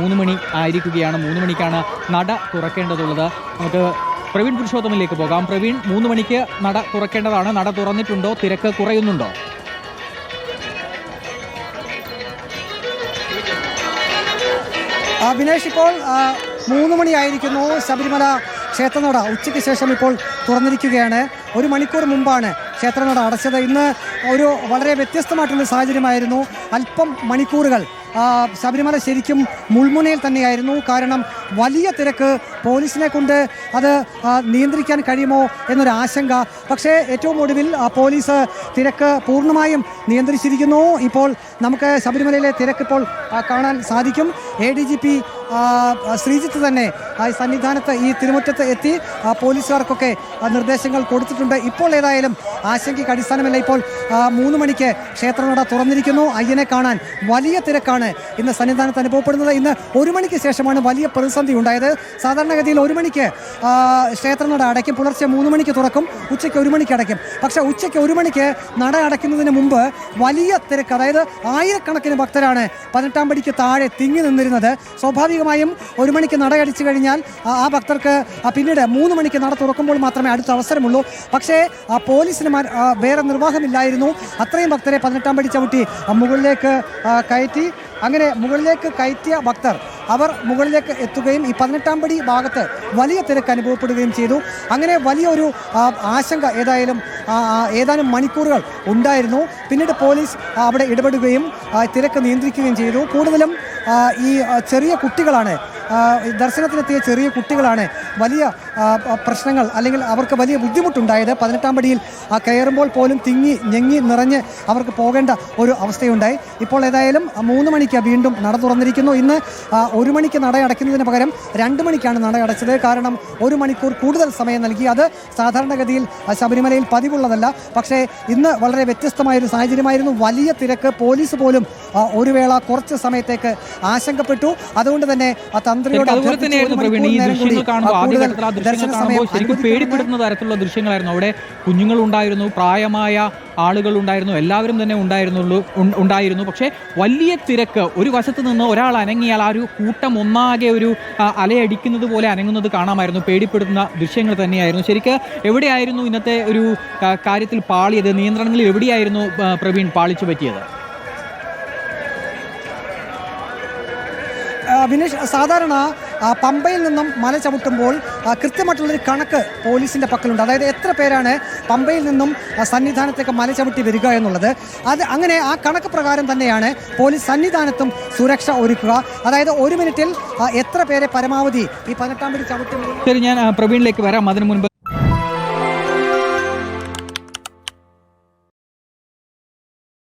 മൂന്ന് മണി ആയിരിക്കുകയാണ്. മൂന്ന് മണിക്കാണ് നട തുറക്കേണ്ടതുള്ളത്. നമുക്ക് പ്രവീൺ പുരുഷോത്തമിലേക്ക് പോകാം. പ്രവീൺ മൂന്ന് മണിക്ക് നട തുറക്കേണ്ടതാണ്. നട തുറന്നിട്ടുണ്ടോ? തിരക്ക് കുറയുന്നുണ്ടോ? അഭിനേഷ് ഇപ്പോൾ മൂന്ന് മണിയായിരിക്കുന്നു ശബരിമല ക്ഷേത്രനട ഉച്ചയ്ക്ക് ശേഷം ഇപ്പോൾ തുറന്നിരിക്കുകയാണ്. ഒരു മണിക്കൂർ മുമ്പാണ് ക്ഷേത്രനട അടച്ചത്. ഇന്ന് ഒരു വളരെ വ്യത്യസ്തമായിട്ടുള്ള സാഹചര്യമായിരുന്നു. അല്പം മണിക്കൂറുകൾ ശബരിമല ശരിക്കും മുൾമുനയിൽ തന്നെയായിരുന്നു. കാരണം വലിയ തിരക്ക് പോലീസിനെ കൊണ്ട് അത് നിയന്ത്രിക്കാൻ കഴിയുമോ എന്നൊരു ആശങ്ക. പക്ഷേ ഏറ്റവും ഒടുവിൽ പോലീസ് തിരക്ക് പൂർണമായും നിയന്ത്രിച്ചിരിക്കുന്നു. ഇപ്പോൾ നമുക്ക് ശബരിമലയിലെ തിരക്ക് ഇപ്പോൾ കാണാൻ സാധിക്കും. A D G P Sreejith തന്നെ ആ, സന്നിധാനത്ത് ഈ തിരുമുറ്റത്ത് എത്തി. പോലീസുകാർക്കൊക്കെ നിർദ്ദേശങ്ങൾ കൊടുത്തിട്ടുണ്ട്. ഇപ്പോൾ ഏതായാലും ആശങ്കയ്ക്ക് അടിസ്ഥാനമില്ല. ഇപ്പോൾ മൂന്ന് മണിക്ക് ക്ഷേത്രനട തുറന്നിരിക്കുന്നു. അയ്യനെ കാണാൻ വലിയ തിരക്കാണ് ഇന്ന് സന്നിധാനത്ത് അനുഭവപ്പെടുന്നത്. ഇന്ന് ഒരു മണിക്ക് ശേഷമാണ് വലിയ പ്രതിസന്ധി ഉണ്ടായത്. സാധാരണഗതിയിൽ ഒരു മണിക്ക് ക്ഷേത്രനട അടയ്ക്കും. പുലർച്ചെ മൂന്ന് മണിക്ക് തുറക്കും. ഉച്ചയ്ക്ക് ഒരു മണിക്ക് അടയ്ക്കും. പക്ഷേ ഉച്ചയ്ക്ക് ഒരു മണിക്ക് നട അടയ്ക്കുന്നതിന് മുമ്പ് വലിയ തിരക്ക്. അതായത് ആയിരക്കണക്കിന് ഭക്തരാണ് പതിനെട്ടാം പടിക്ക് താഴെ തിങ്ങി നിന്നിരുന്നത്. സ്വാഭാവികമായും ഒരു മണിക്ക് നട അടിച്ചു കഴിഞ്ഞാൽ ആ- ഭക്തർക്ക് പിന്നീട് മൂന്ന് മണിക്ക് നട തുറക്കുമ്പോൾ മാത്രമേ അടുത്ത അവസരമുള്ളൂ. പക്ഷേ ആ പോലീസിന് വേറെ നിർവാഹമില്ലായിരുന്നു. അത്രയും ഭക്തരെ പതിനെട്ടാം പടി ചവിട്ടി മുകളിലേക്ക് കയറ്റി അങ്ങനെ മുകളിലേക്ക് കയറ്റിയ ഭക്തർ അവർ മുകളിലേക്ക് എത്തുകയും ഈ പതിനെട്ടാം പടി ഭാഗത്ത് വലിയ തിരക്ക് അനുഭവപ്പെടുകയും ചെയ്തു. അങ്ങനെ വലിയൊരു ഒരു ആശങ്ക ഏതായാലും ഏതാനും മണിക്കൂറുകൾ ഉണ്ടായിരുന്നു. പിന്നീട് പോലീസ് അവിടെ ഇടപെടുകയും തിരക്ക് നിയന്ത്രിക്കുകയും ചെയ്തു. കൂടുതലും ഈ ചെറിയ കുട്ടികളാണ് ദർശനത്തിനെത്തിയ ചെറിയ കുട്ടികളാണ് വലിയ പ്രശ്നങ്ങൾ അല്ലെങ്കിൽ അവർക്ക് വലിയ ബുദ്ധിമുട്ടുണ്ടായത്. പതിനെട്ടാം പടിയിൽ ആ, കയറുമ്പോൾ പോലും തിങ്ങി ഞെങ്ങി നിറഞ്ഞ് അവർക്ക് പോകേണ്ട ഒരു അവസ്ഥയുണ്ടായി. ഇപ്പോൾ ഏതായാലും മൂന്ന് മണിക്ക് വീണ്ടും നട തുറന്നിരിക്കുന്നു. ഇന്ന് ഒരു മണിക്ക് നട അടയ്ക്കുന്നതിന് പകരം രണ്ട് മണിക്കാണ് നട അടച്ചത്. കാരണം ഒരു മണിക്കൂർ കൂടുതൽ സമയം നൽകി. അത് സാധാരണഗതിയിൽ ശബരിമലയിൽ പതിവുള്ളതല്ല. പക്ഷേ ഇന്ന് വളരെ വ്യത്യസ്തമായൊരു സാഹചര്യമായിരുന്നു. വലിയ തിരക്ക് പോലീസ് പോലും ഒരു വേള കുറച്ച് സമയത്തേക്ക് ആശങ്കപ്പെട്ടു. അതുകൊണ്ട് തന്നെ തന്ത്രിയോട് ശരിക്കും അതുപോലെ തന്നെയായിരുന്നു പ്രവീൺ. ഈ ദൃശ്യങ്ങൾ കാണുമ്പോൾ കൂടുതൽ ആദ്യഘട്ടത്തിൽ ആ ദൃശ്യങ്ങൾ കാണുമ്പോൾ ശരിക്കും അനുവദിക്കണമെന്ന് തരത്തിലുള്ള ദൃശ്യങ്ങളായിരുന്നു. അവിടെ കുഞ്ഞുങ്ങളുണ്ടായിരുന്നു പ്രായമായ ആളുകൾ ഉണ്ടായിരുന്നു എല്ലാവരും തന്നെ ഉണ്ടായിരുന്നുള്ളൂ ഉണ്ടായിരുന്നു. പക്ഷേ വലിയ തിരക്ക് ഒരു വശത്ത് നിന്ന് ഒരാൾ അനങ്ങിയാൽ ആ ഒരു കൂട്ടം ഒന്നാകെ ഒരു അലയടിക്കുന്നത് പോലെ അനങ്ങുന്നത് കാണാമായിരുന്നു. പേടിപ്പെടുത്തുന്ന ദൃശ്യങ്ങൾ തന്നെയായിരുന്നു. ശരിക്ക് എവിടെയായിരുന്നു ഇന്നത്തെ ഒരു കാര്യത്തിൽ പാളിയത്? നിയന്ത്രണങ്ങളിൽ എവിടെയായിരുന്നു പ്രവീൺ പാളിച്ചു പറ്റിയത്? ആ, വിനേഷ് സാധാരണ പമ്പയിൽ നിന്നും മല ചവിട്ടുമ്പോൾ കൃത്യമായിട്ടുള്ളൊരു കണക്ക് പോലീസിന്റെ പക്കലുണ്ട്. അതായത് എത്ര പേരാണ് പമ്പയിൽ നിന്നും സന്നിധാനത്തേക്ക് മല ചവിട്ടി വരിക എന്നുള്ളത്. അത് അങ്ങനെ ആ കണക്ക് പ്രകാരം തന്നെയാണ് പോലീസ് സന്നിധാനത്തും സുരക്ഷ ഒരുക്കുക. അതായത് ഒരു മിനിറ്റിൽ എത്ര പേരെ പരമാവധി ഈ പതിനെട്ടാം പടി ശരി ഞാൻ പ്രവീണിലേക്ക് വരാം. അതിനു മുൻപ്